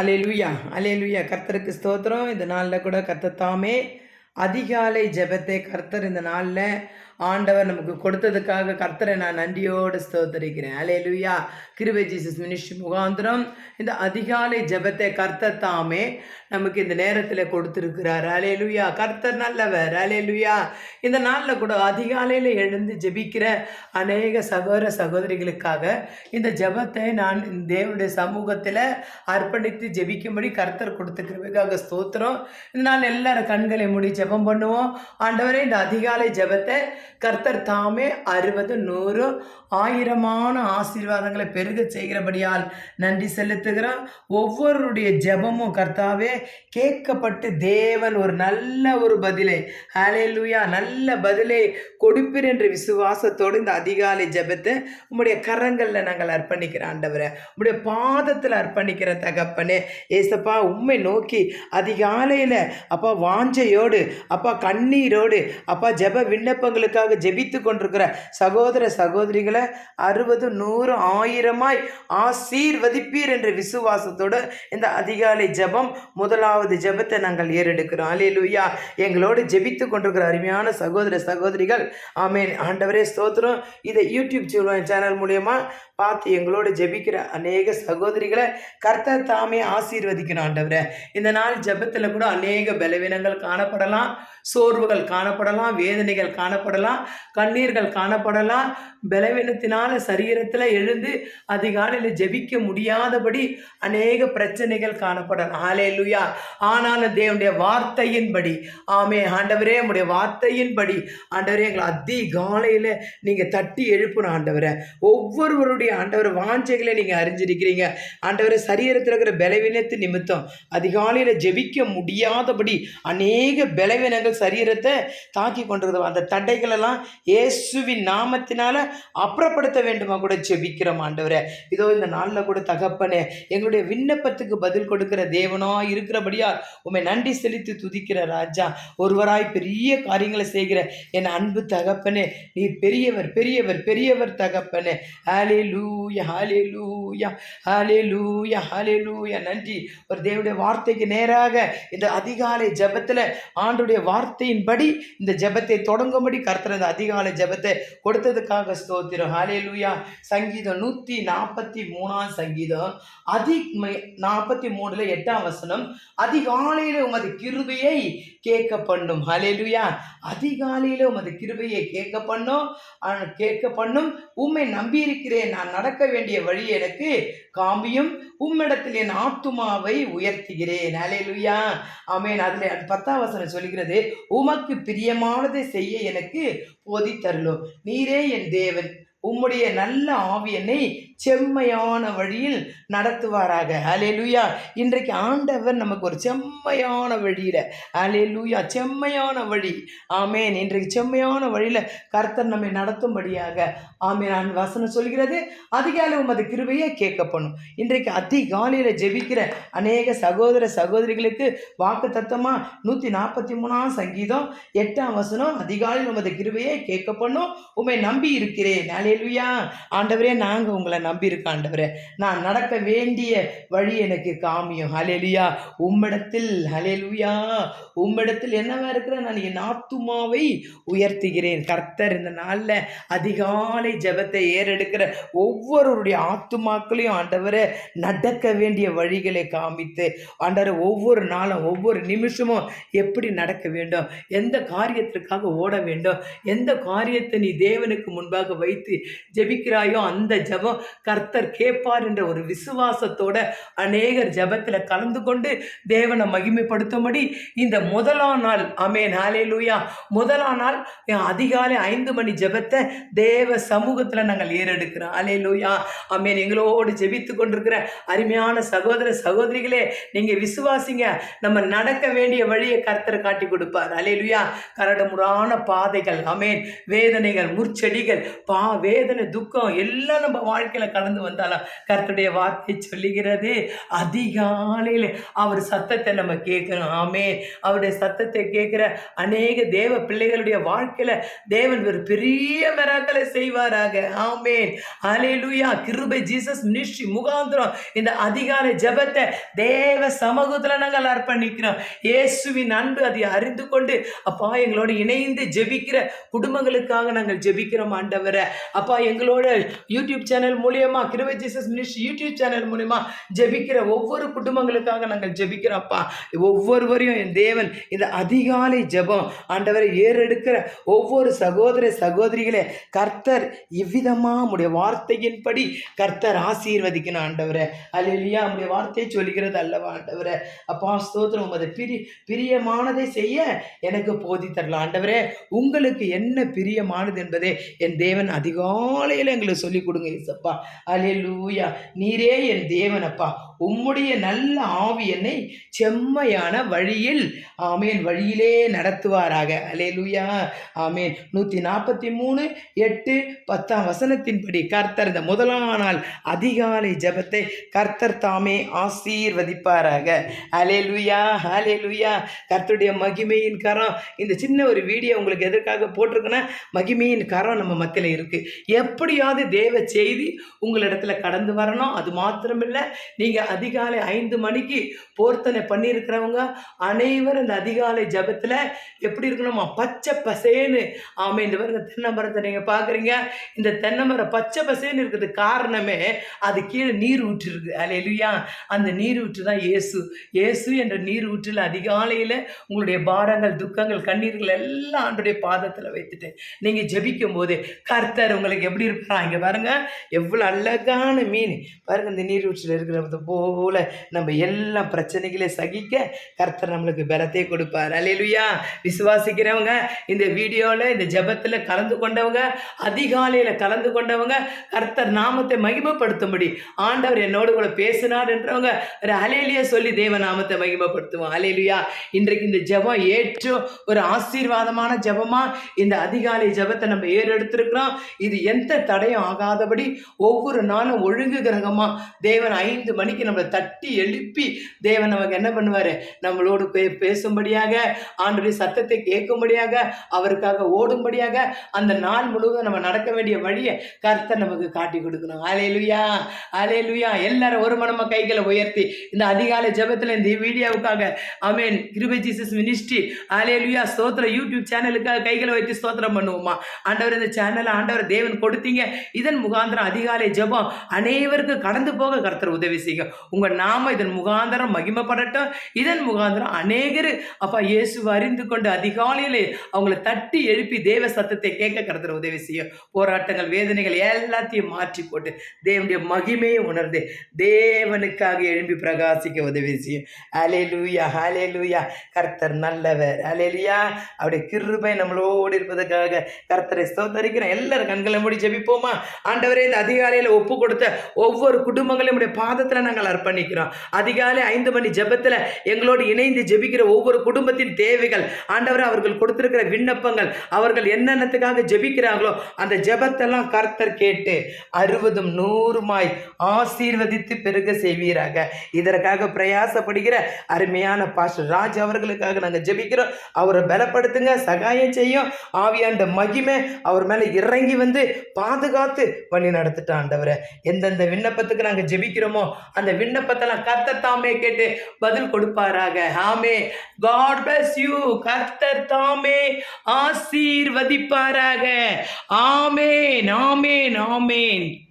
Alleluia alleluia கர்த்தருக்கு ஸ்தோத்திரம். இந்த நாளில் கூட கர்த்தத்தாமே அதிகாலை ஜெபத்தை கர்த்தர் இந்த நாளில் ஆண்டவர் நமக்கு கொடுத்ததுக்காக கர்த்தரை நான் நன்றியோடு ஸ்தோத்தரிக்கிறேன். அலேலுயா கிருபை ஜீசஸ் மினிஸ்ட்ரி முகாந்திரம். இந்த அதிகாலை ஜெபத்தை கர்த்தர் தாமே நமக்கு இந்த நேரத்தில் கொடுத்துருக்கிறார். அலேலுயா கர்த்தர் நல்லவர். அலேலுயா இந்த நாளில் கூட அதிகாலையில் எழுந்து ஜெபிக்கிற அநேக சகோதர சகோதரிகளுக்காக இந்த ஜெபத்தை நான் இந்த தேவனுடைய சமூகத்தில் அர்ப்பணித்து ஜபிக்கும்படி கர்த்தர் கொடுத்துக்கிறதுக்காக ஸ்தோத்திரம். இந்த நாள் எல்லாரும் கண்களை மூடி ஜெபம் பண்ணுவோம். ஆண்டவரே இந்த அதிகாலை ஜெபத்தை கர்த்தர் தாமே அறுபது நூறு ஆயிரமான ஆசீர்வாதங்களை பெருக செய்கிறபடியால் நன்றி செலுத்துகிறோம் ஒவ்வொருடைய ஜெபமும் கர்த்தாவே கேட்கப்பட்டு தேவன் ஒரு நல்ல ஒரு பதிலை ஹalleluya நல்ல பதிலை கொடுப்பீர் என்ற விசுவாசத்தோடு இந்த அதிகாலை ஜபத்தை உங்களுடைய கரங்களில் நாங்கள் அர்ப்பணிக்கிற ஆண்டவரை உங்களுடைய பாதத்தில் அர்ப்பணிக்கிற தகப்பனே ஏசப்பா உண்மை நோக்கி அதிகாலையில் அப்பா வாஞ்சையோடு அப்பா கண்ணீரோடு அப்பா ஜெப விண்ணப்பங்களுக்காக ஜெபித்து கொண்டிருக்கிற சகோதர சகோதரிகளை அறுபது நூறு ஆயிரமாய் ஆசீர்வதிப்பீர் என்ற விசுவாசத்தோடு இந்த அதிகாலை ஜெபம் முதலாவது ஜெபத்தை நாங்கள் ஏறெடுக்கிறோம். அலேலுயா எங்களோடு ஜெபித்து கொண்டிருக்கிற அருமையான சகோதர சகோதரிகள் ஆமேன். ஆண்டவரே ஸ்தோத்திரம். இதை யூடியூப் சேனல் மூலயமா பார்த்து எங்களோடு ஜெபிக்கிற அநேக சகோதரிகளை கர்த்தர் தாமே ஆசீர்வதிக்கணும் ஆண்டவரே. இந்த நாள் ஜெபத்தில் கூட அநேக பலவீனங்கள் காணப்படலாம் சோர்வுகள் காணப்படலாம் வேதனைகள் காணப்படலாம். கண்ணீர்கள் காணப்படலாம் பலவீனத்தினால சரீரத்தில் எழுந்து அதிகாலையில் ஜெபிக்க முடியாதபடி அநேக பிரச்சனைகள் காணப்படலாம். ஆலே லுயா ஆனாலும் தேவனுடைய வார்த்தையின்படி ஆமே ஆண்டவரே உடைய வார்த்தையின்படி ஆண்டவரே எங்களை அதிகாலையில் நீங்கள் தட்டி எழுப்பணும் ஆண்டவரை. ஒவ்வொருவருடைய ஆண்டவர் வாஞ்சைகளை நீங்கள் அறிஞ்சிருக்கிறீங்க. ஆண்டவரை சரீரத்தில் இருக்கிற பலவீனத்து நிமித்தம் அதிகாலையில் ஜெபிக்க முடியாதபடி அநேக பலவீனங்கள் சரீரத்தை தாக்கி கொண்டிருக்கிறது அந்த தடைகள் எல்லாம் இயேசுவின் நாமத்தினால அப்புறப்படுத்த வேண்டுமா? கூட ஜெபிக்கிறோம் ஆண்டவரே? இதோ இந்த நாளில் கூட தகப்பனே எங்களுடைய விண்ணப்பத்துக்கு பதில் கொடுக்கிற தேவனா இருக்கிறபடியா உண்மை நன்றி செலுத்தி துதிக்கிற ராஜா ஒருவராய் பெரிய காரியங்களை செய்கிற என் அன்பு தகப்பனே நீ பெரியவர் பெரியவர் பெரியவர் தகப்பனே. ஹாலே லூயா ஹாலே லூயா ஹாலே லூயா ஹாலே லூயா நன்றி. ஒரு தேவனுடைய வார்த்தைக்கு நேராக இந்த அதிகாலை ஜபத்தில் ஆண்டுடைய வார்த்தையின்படி இந்த ஜெபத்தை தொடங்கும்படி கர்த்தர் இந்த அதிகாலை ஜெபத்தை கொடுத்ததுக்காக ஸ்தோத்திரம். ஹாலே லூயா சங்கீதம் நூற்றி நாற்பத்தி மூணாம் சங்கீதம். அதி நாற்பத்தி மூணுல எட்டாம் வசனம். அதிகாலையில் உமது கிருபையை கேட்க பண்ணும் ஹalleluya அதிகாலையில் உமது கிருபையை கேட்க பண்ணும் கேட்க பண்ணும் உண்மை நம்பியிருக்கிறேன். நான் நடக்க வேண்டிய வழி எனக்கு காம்பியும் உம்மிடத்தில் என் ஆத்துமாவை உயர்த்துகிறேன். ஹalleluya ஆமென் அதில் அது பத்தாம் வசனம் சொல்கிறது உமக்கு பிரியமானதை செய்ய எனக்கு போதி தருளும் நீரே என் தேவன். உம்முடைய நல்ல ஆவியனை செம்மையான வழியில் நடத்துவாராக. அலே லூயா இன்றைக்கு ஆண்டவர் நமக்கு ஒரு செம்மையான வழியில் அலே லூயா செம்மையான வழி. ஆமேன். இன்றைக்கு செம்மையான வழியில் கர்த்தர் நம்மை நடத்தும்படியாக ஆமே நான் வசனம் சொல்கிறது அதிகாலை உமது கிருபையே கேட்கப்படும். இன்றைக்கு அதிகாலையில் ஜெபிக்கிற அநேக சகோதர சகோதரிகளுக்கு வாக்கு தத்தமாக நூற்றி நாற்பத்தி மூணாம் சங்கீதம் எட்டாம் வசனம் அதிகாலையில் உமது கிருபையை கேட்கப்படணும் உம்மை நம்பி இருக்கிறேன். அலேலுயா ஆண்டவரே நாங்கள் உங்களை நம்பியிருக்கோம் ஆண்டவரே. நான் நடக்க வேண்டிய வழி எனக்கு காமியும். ஹலேலுயா உம்மிடத்தில் ஹலேலுயா உம்மிடத்தில் என்னவா இருக்கிற நான் என் ஆத்துமாவை உயர்த்துகிறேன். கர்த்தர் இந்த நாளில் அதிகாலை ஜெபத்தை ஏறெடுக்கிற ஒவ்வொருவருடைய ஆத்துமாக்களையும் ஆண்டவரை நடக்க வேண்டிய வழிகளை காமித்து ஆண்டவர் ஒவ்வொரு நாளும் ஒவ்வொரு நிமிஷமும் எப்படி நடக்க வேண்டும்? எந்த காரியத்திற்காக ஓட வேண்டும்? எந்த காரியத்தை நீ தேவனுக்கு முன்பாக வைத்து ஜெபிக்கிறாயோ அந்த ஜெபம் கர்த்தர் கேட்பார் என்ற ஒரு விசுவாசத்தோட அநேகர் ஜெபத்தில் கலந்து கொண்டு தேவனை மகிமைப்படுத்தும்படி இந்த முதலாம் நாள் அமேன் லூயா முதலாம் நாள் அதிகாலை ஐந்து மணி ஜெபத்தை தேவ சமூகத்தில் நாங்கள் ஏறெடுக்கிறோம். ஹalleluya. அமேன் எங்களோடு ஜெபித்து கொண்டிருக்கிற அருமையான சகோதர சகோதரிகளே நீங்கள் விசுவாசிங்க. நம்ம நடக்க வேண்டிய வழியை கர்த்தர் காட்டி கொடுப்பார். ஹalleluya. கரடுமுறான பாதைகள் அமேன் வேதனைகள் முற்செடிகள் பா வேதனை துக்கம் எல்லாம் நம்ம வாழ்க்கையில் கடந்து வந்தாலும் கர்த்துடைய வார்த்தை சொல்லுகிறது. அதிகாலையில் அவர் சத்தத்தை நம்ம கேட்கணும். ஆமே அவருடைய சத்தத்தை கேட்குற அநேக தேவ பிள்ளைகளுடைய வாழ்க்கையில் தேவன் ஒரு பெரிய மிராக்களை செய்வாராக. ஆமேன். அலையிலுயா கிருபை ஜீசஸ் மினிஸ்ட்ரி முகாந்திரம். இந்த அதிகாலை ஜபத்தை தேவ சமூகத்தில் நாங்கள் அர்ப்பணிக்கிறோம். இயேசுவின் அன்பு அதை அறிந்து கொண்டு அப்பா எங்களோடு இணைந்து ஜெபிக்கிற குடும்பங்களுக்காக நாங்கள் ஜெபிக்கிறோம் ஆண்டவரை. அப்பா எங்களோட யூடியூப் சேனல் மூலியமா கிருபை ஜீசஸ் மினிஸ்ட்ரி யூடியூப் சேனல் மூலியமா ஜெபிக்கிற ஒவ்வொரு குடும்பங்களுக்காக நாங்கள் ஜெபிக்கிறோம்ப்பா. ஒவ்வொருவரையும் என் தேவன் இந்த அதிகாலை ஜெபம் ஆண்டவரை ஏறெடுக்கிற ஒவ்வொரு சகோதர சகோதரிகளே கர்த்தர் இவ்விதமாக உடைய வார்த்தையின்படி கர்த்தர் ஆசீர்வதிக்கணும் ஆண்டவரே. அல்லையா உடைய வார்த்தையை சொல்லுகிறது அல்லவா ஆண்டவரை. அப்பா ஸ்தோத்திரம். உமது பிரி பிரியமானதை செய்ய எனக்கு போதி தரலாம். ஆண்டவரே உங்களுக்கு என்ன பிரியமானது என்பதை என் தேவன் அதிகாலையில் எங்களுக்கு சொல்லிக் கொடுங்க இசப்பா அலெலூயா நீரே என் தேவனப்பா. உம்முடைய நல்ல ஆவி என்னை செம்மையான வழியில் ஆமேன் வழியிலே நடத்துவாராக. அலே லூயா ஆமேன். நூற்றி நாற்பத்தி மூணு எட்டு பத்தாம் வசனத்தின்படி கர்த்தர் இந்த முதலாம் நாள் அதிகாலை ஜெபத்தை கர்த்தர் தாமே ஆசீர்வதிப்பாராக. அலேலுயா அலேலுயா கர்த்தருடைய மகிமையின் கரம் இந்த சின்ன ஒரு வீடியோ உங்களுக்கு எதற்காக போட்டிருக்குன்னா மகிமையின் கரம் நம்ம மத்தியில் இருக்குது எப்படியாவது தேவ செய்தி உங்களிடத்துல கடந்து வரணும். அது மாத்திரமில்லை. நீங்கள் அதிகாலை ஐந்து மணிக்கு போர்த்தனை பண்ணியிருக்கிறவங்க அனைவரும் இந்த அதிகாலை ஜபத்தில் எப்படி இருக்கணுமா? பச்சை பசேன்னு. ஆமாம் இந்த பாருங்க தென்னைமரத்தை நீங்கள் பார்க்குறீங்க. இந்த தென்னமரம் பச்சை பசேன்னு இருக்கிறது காரணமே அது கீழே நீர் ஊற்றிருக்கு அலையிலுயா அந்த நீர் ஊற்று தான் இயேசு. இயேசு என்ற நீர் ஊற்றில் அதிகாலையில் உங்களுடைய பாரங்கள் துக்கங்கள் கண்ணீர்கள் எல்லாம் ஆண்டுடைய பாதத்தில் வைத்துட்டு நீங்கள் ஜபிக்கும் போது கர்த்தர் உங்களுக்கு எப்படி இருப்பாங்க இங்கே பாருங்கள் எவ்வளோ அழகான மீன். பாருங்க இந்த நீர் ஊற்றில் போ போல நம்ம எல்லா பிரச்சனைகளையும் சகிக்க கர்த்தர் நம்மளுக்கு பலத்தை கொடுப்பார். அலையிலுயா விசுவாசிக்கிறவங்க இந்த வீடியோவில் இந்த ஜெபத்தில் கலந்து கொண்டவங்க அதிகாலையில் கலந்து கொண்டவங்க கர்த்தர் நாமத்தை மகிமப்படுத்தும்படி ஆண்டவர் என்னோடு கூட பேசினார் என்றவங்க ஒரு அலையிலேயே சொல்லி தேவ நாமத்தை மகிமப்படுத்துவோம். அலையிலுயா இன்றைக்கு இந்த ஜெபம் ஏற்றும் ஒரு ஆசீர்வாதமான ஜபமாக இந்த அதிகாலை ஜெபத்தை நம்ம ஏறெடுத்திருக்கிறோம். இது எந்த தடையும் ஆகாதபடி ஒவ்வொரு நாளும் ஒழுங்கு கிரகமாக தேவன் ஐந்து மணிக்கு நம்மளை தட்டி எழுப்பி தேவன் நமக்கு என்ன பண்ணுவார்? நம்மளோடு பே பேசும்படியாக ஆண்டுடைய சத்தத்தை கேட்கும்படியாக அவருக்காக ஓடும்படியாக அந்த நாள் முழுவதும் நம்ம நடக்க வேண்டிய வழியை கர்த்தர் நமக்கு காட்டி கொடுக்கணும். ஆலே லுயா அலே லுயா எல்லாரும் ஒரு மனமா கைகளை உயர்த்தி இந்த அதிகாலை ஜெபத்தில் இந்த வீடியோவுக்காக அமேன் கிருபை ஜீசஸ் மினிஸ்ட்ரி அலையலுயா ஸ்தோத்திர யூடியூப் சேனலுக்காக கைகளை வைத்து ஸ்தோத்திரம் பண்ணுவோமா? ஆண்டவர் இந்த சேனலை ஆண்டவர் தேவன் கொடுத்தீங்க. இதன் முகாந்திரம் அதிகாலை ஜெபம் அனைவருக்கும் கடந்து போக கர்த்தர் உதவி செய்யும். உங்கள் நாம இதன் முகாந்தரம் மகிமைப்படட்டும். இதன் முகாந்திரம் அநேகர் அப்பா இயேசு அறிந்து கொண்டு அதிகாலையிலே அவங்கள தட்டி எழுப்பி தேவ சத்தத்தை கேட்க கருத்துற உதவி செய்யும் போராட்டங்கள் வேதனைகள் எல்லாத்தையும் மாற்றி போட்டு தேவனுடைய மகிமையை உணர்ந்து தேவனுக்காக எழும்பி பிரகாசிக்க உதவி செய்யும். அலே லூயா ஹலே லூயா கர்த்தர் நல்லவர். அலேலியா அவருடைய கிருபை நம்மளோடு இருப்பதற்காக கர்த்தரை ஸ்தோத்தரிக்கிறேன் எல்லாரும் கண்களை மூடி ஜெபிப்போமா? ஆண்டவரே இந்த அதிகாலையில் ஒப்பு கொடுத்த ஒவ்வொரு குடும்பங்களையும் உடைய பாதத்தில் நாங்கள் அர்ப்பணிக்கிறோம். அதிகாலை ஐந்து மணி ஜெபத்தில் எங்களோடு இணைந்து ஜெபிக்கிற ஒவ்வொரு குடும்பத்தின் தேவைகள் ஆண்டவர் அவர்கள் கொடுத்திருக்கிற விண்ணப்பங்கள் அவர்கள் என்னென்னத்துக்காக ஜெபிக்கிறாங்களோ அந்த ஜெபத்தெல்லாம் கர்த்தர் கேட்டு அறுபதும் நூறுமாய் ஆசீர்வதித்து பெருக செய்வீராக. இதற்காக பிரயாசப்படுகிற அருமையான பாஸ்டர் ராஜ் அவர்களுக்காக நாங்கள் ஜெபிக்கிறோம். அவரை பலப்படுத்துங்க சகாயம் செய்யும். ஆவியாண்ட மகிமை அவர் மேலே இறங்கி வந்து பாதுகாத்து வழி நடத்திட்டான் ஆண்டவரை. எந்தெந்த விண்ணப்பத்துக்கு நாங்கள் ஜெபிக்கிறோமோ அந்த விண்ணப்பத்தெல்லாம் கர்த்தர் தாமே கேட்டு பதில் கொடுப்பாராக. ஆமே. காட் பிளஸ் யூ கர்த்தர் தாமே ஆசீர்வதிப்பாராக. ஆமேன் ஆமேன் ஆமேன்.